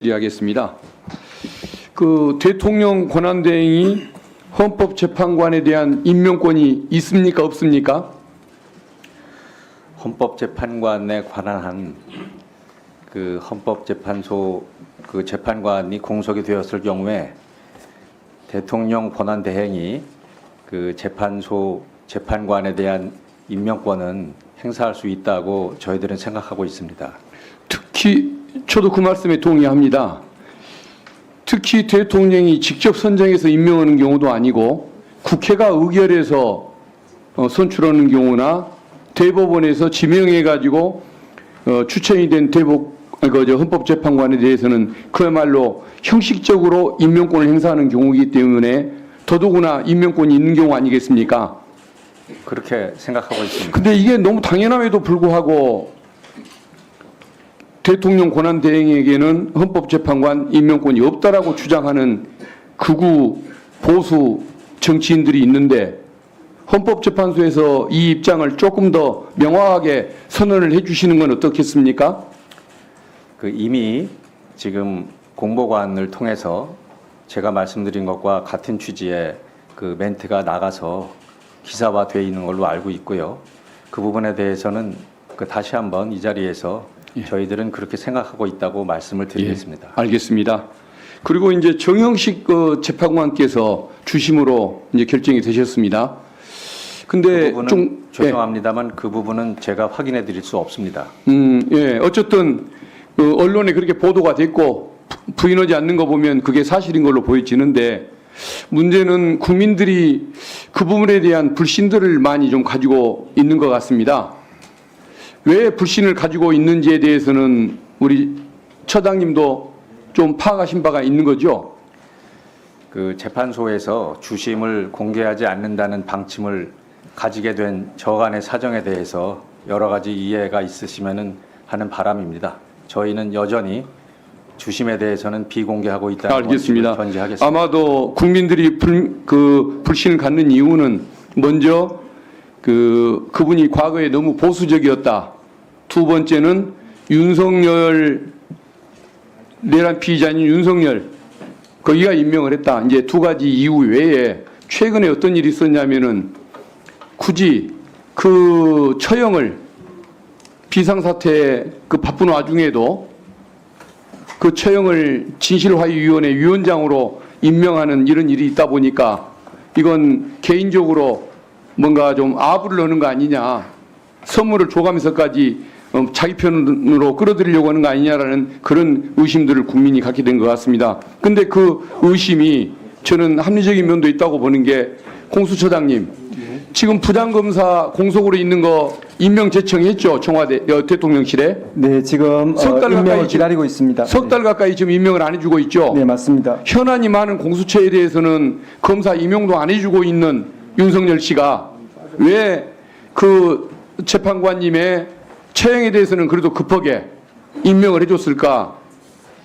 질의하겠습니다. 그 대통령 권한대행이 헌법재판관에 대한 임명권이 있습니까 없습니까? 헌법재판관에 관한 한 그 헌법재판소 그 재판관이 공석이 되었을 경우에 대통령 권한 대행이 그 재판소 재판관에 대한 임명권은 행사할 수 있다고 저희들은 생각하고 있습니다. 특히 저도 그 말씀에 동의합니다. 특히 대통령이 직접 선정해서 임명하는 경우도 아니고 국회가 의결해서 어, 선출하는 경우나 대법원에서 지명해 가지고 어, 추천이 된 대법 아, 그저 헌법재판관에 대해서는 그야말로 형식적으로 임명권을 행사하는 경우이기 때문에 더더구나 임명권이 있는 경우 아니겠습니까? 그렇게 생각하고 있습니다. 근데 이게 너무 당연함에도 불구하고 대통령 권한 대행에게는 헌법재판관 임명권이 없다라고 주장하는 극우 보수 정치인들이 있는데 헌법재판소에서 이 입장을 조금 더 명확하게 선언을 해주시는 건 어떻겠습니까? 그 이미 지금 공보관을 통해서 제가 말씀드린 것과 같은 취지의 그 멘트가 나가서 기사화돼 있는 걸로 알고 있고요. 그 부분에 대해서는 그 다시 한번 이 자리에서 저희들은 그렇게 생각하고 있다고 말씀을 드리겠습니다. 예, 알겠습니다. 그리고 이제 정영식 그 재판관께서 주심으로 이제 결정이 되셨습니다. 그 근데 부분은 좀 예. 죄송합니다만 그 부분은 제가 확인해 드릴 수 없습니다. 음, 예. 어쨌든 그 언론에 그렇게 보도가 됐고 부- 부인하지 않는 거 보면 그게 사실인 걸로 보여지는데 문제는 국민들이 그 부분에 대한 불신들을 많이 좀 가지고 있는 것 같습니다. 왜 불신을 가지고 있는지에 대해서는 우리 처장님도 좀 파악하신 바가 있는 거죠? 그 재판소에서 주심을 공개하지 않는다는 방침을 가지게 된 저간의 사정에 대해서 여러 가지 이해가 있으시면은 하는 바람입니다. 저희는 여전히 주심에 대해서는 비공개하고 있다는 알겠습니다. 원칙을 전제하겠습니다. 아마도 국민들이 불, 그 불신을 갖는 이유는 먼저 그 그분이 과거에 너무 보수적이었다. 두 번째는 윤석열 내란 피의자인 윤석열 거기가 임명을 했다. 이제 두 가지 이유 외에 최근에 어떤 일이 있었냐면은 굳이 그 처형을 비상사태 그 바쁜 와중에도 그 처형을 진실화해위원회 위원장으로 임명하는 이런 일이 있다 보니까 이건 개인적으로 뭔가 좀 아부를 넣는 거 아니냐 선물을 줘가면서까지 어, 자기 편으로 끌어들이려고 하는 거 아니냐라는 그런 의심들을 국민이 갖게 된 것 같습니다. 근데 그 의심이 저는 합리적인 면도 있다고 보는 게 공수처장님 지금 부장검사 공석으로 있는 거 임명 제청했죠 청와대 어, 대통령실에 네, 지금 석달 어, 임명을 가까이 기다리고 있습니다. 석 달 가까이 지금 임명을 안 해주고 있죠. 네, 맞습니다. 현안이 많은 공수처에 대해서는 검사 임용도 안 해주고 있는 윤석열 씨가 왜 그 재판관님의 처형에 대해서는 그래도 급하게 임명을 해줬을까?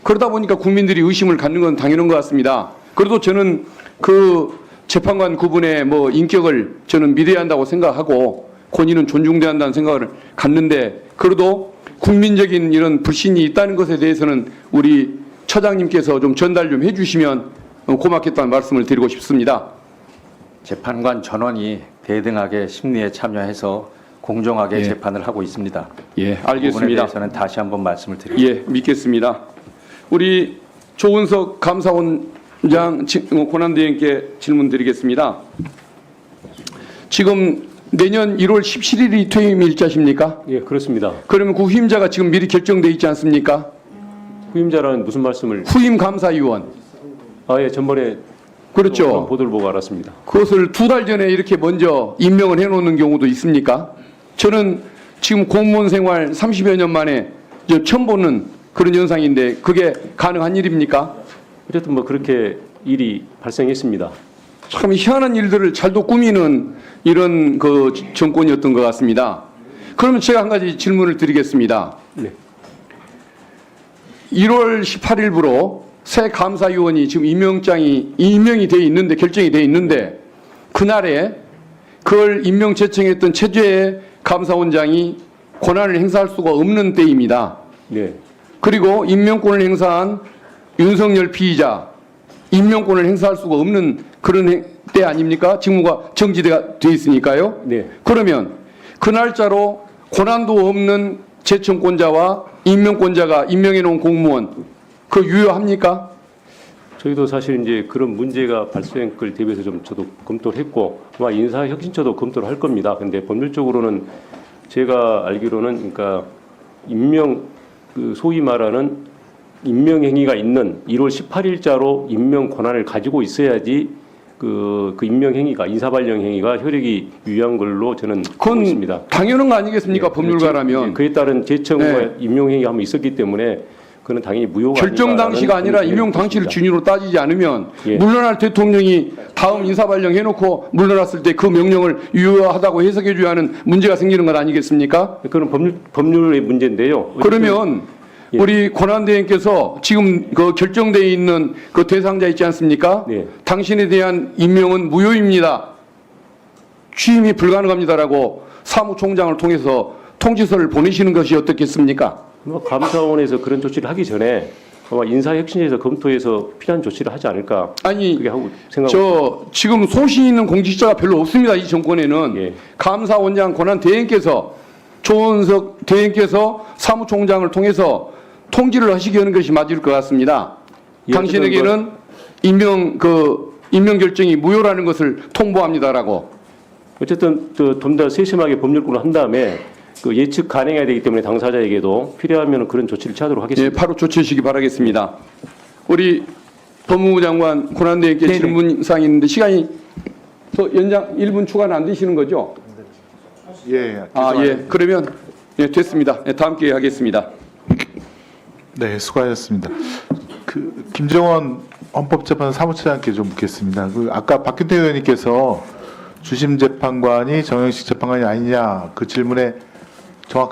그러다 보니까 국민들이 의심을 갖는 건 당연한 것 같습니다. 그래도 저는 그 재판관 구분의 뭐 인격을 저는 믿어야 한다고 생각하고 권위는 존중돼야 한다는 생각을 갖는데 그래도 국민적인 이런 불신이 있다는 것에 대해서는 우리 처장님께서 좀 전달 좀 해주시면 어, 고맙겠다는 말씀을 드리고 싶습니다. 재판관 전원이 대등하게 심리에 참여해서 공정하게 예. 재판을 하고 있습니다. 예, 그 알겠습니다. 대해서는 다시 한번 말씀을 드립니다. 예, 믿겠습니다. 우리 조은석 감사원장 지- 어, 권한대행께 질문드리겠습니다. 지금 내년 1월 17일이 퇴임 일자십니까? 예, 그렇습니다. 그러면 그 후임자가 지금 미리 결정돼 있지 않습니까? 후임자라는 무슨 말씀을? 후임 감사위원. 아, 예, 전번에 그렇죠. 보도를 보고 알았습니다. 그것을 두 달 전에 이렇게 먼저 임명을 해놓는 경우도 있습니까? 저는 지금 공무원 생활 30여 년 만에 저 처음 보는 그런 현상인데 그게 가능한 일입니까? 어쨌든 뭐 그렇게 일이 발생했습니다. 참 희한한 일들을 잘도 꾸미는 이런 그 정권이었던 것 같습니다. 그러면 제가 한 가지 질문을 드리겠습니다. 네. 1월 18일부로 새 감사위원이 지금 임명장이 임명이 돼 있는데 결정이 돼 있는데 그날에 그걸 임명 제청했던 최재의 감사원장이 권한을 행사할 수가 없는 때입니다. 네. 그리고 임명권을 행사한 윤석열 피의자 임명권을 행사할 수가 없는 그런 해- 때 아닙니까? 직무가 정지가 돼 있으니까요. 네. 그러면 그 날짜로 고난도 없는 재청권자와 임명권자가 임명해 놓은 공무원 그 유효합니까? 저희도 사실 이제 그런 문제가 발생할 걸 대비해서 좀 저도 검토를 했고 아마 인사 혁신처도 검토를 할 겁니다. 근데 법률적으로는 제가 알기로는 그러니까 임명 그 소위 말하는 임명 행위가 있는 1월 18일자로 임명 권한을 가지고 있어야지 그, 그 임명 행위가 인사 발령 행위가 효력이 유효한 걸로 저는 보고 있습니다. 당연한 거 아니겠습니까? 예, 법률가라면. 그에 따른 재청과 네. 임용 행위가 한번 있었기 때문에 그는 당연히 무효가 결정 당시가 아니라 임용 당시를. 준위로 따지지 않으면 예. 물러날 대통령이 다음 인사 발령 해놓고 물러났을 때 그 명령을 유효하다고 해석해줘야 하는 문제가 생기는 것 아니겠습니까? 그건 법률 법률의 문제인데요. 그러면 예. 우리 권한대행께서 지금 그 결정돼 있는 그 대상자 있지 않습니까? 네. 당신에 대한 임명은 무효입니다. 취임이 불가능합니다라고 사무총장을 통해서 통지서를 보내시는 것이 어떻겠습니까? 아마 감사원에서 그런 조치를 하기 전에 아마 인사혁신에서 검토해서 필요한 조치를 하지 않을까 아니 그렇게 하고 생각하고 저 지금 소신 있는 공직자가 별로 없습니다. 이 정권에는 예. 감사원장 권한 대행께서 조원석 대행께서 사무총장을 통해서 통지를 하시게 하는 것이 맞을 것 같습니다. 예, 당신에게는 임명 그 임명 결정이 무효라는 것을 통보합니다라고. 어쨌든 좀더 세심하게 법률구를 한 다음에 그 예측 가능해야 되기 때문에 당사자에게도 필요하면 그런 조치를 취하도록 예, 하겠습니다. 바로 조치하시기 바라겠습니다. 우리 법무부 장관 권한 대행께 네네. 질문사항이 있는데 시간이 더 연장 1분 추가는 안 되시는 거죠? 예, 아, 죄송합니다. 예. 그러면 예, 됐습니다. 예, 다음 기회에 하겠습니다. 네, 수고하셨습니다. 그 김정원 헌법재판소 사무처장께 좀 묻겠습니다. 그 아까 박균태 의원님께서 주심 재판관이 정영식 재판관이 아니냐 그 질문에 정확한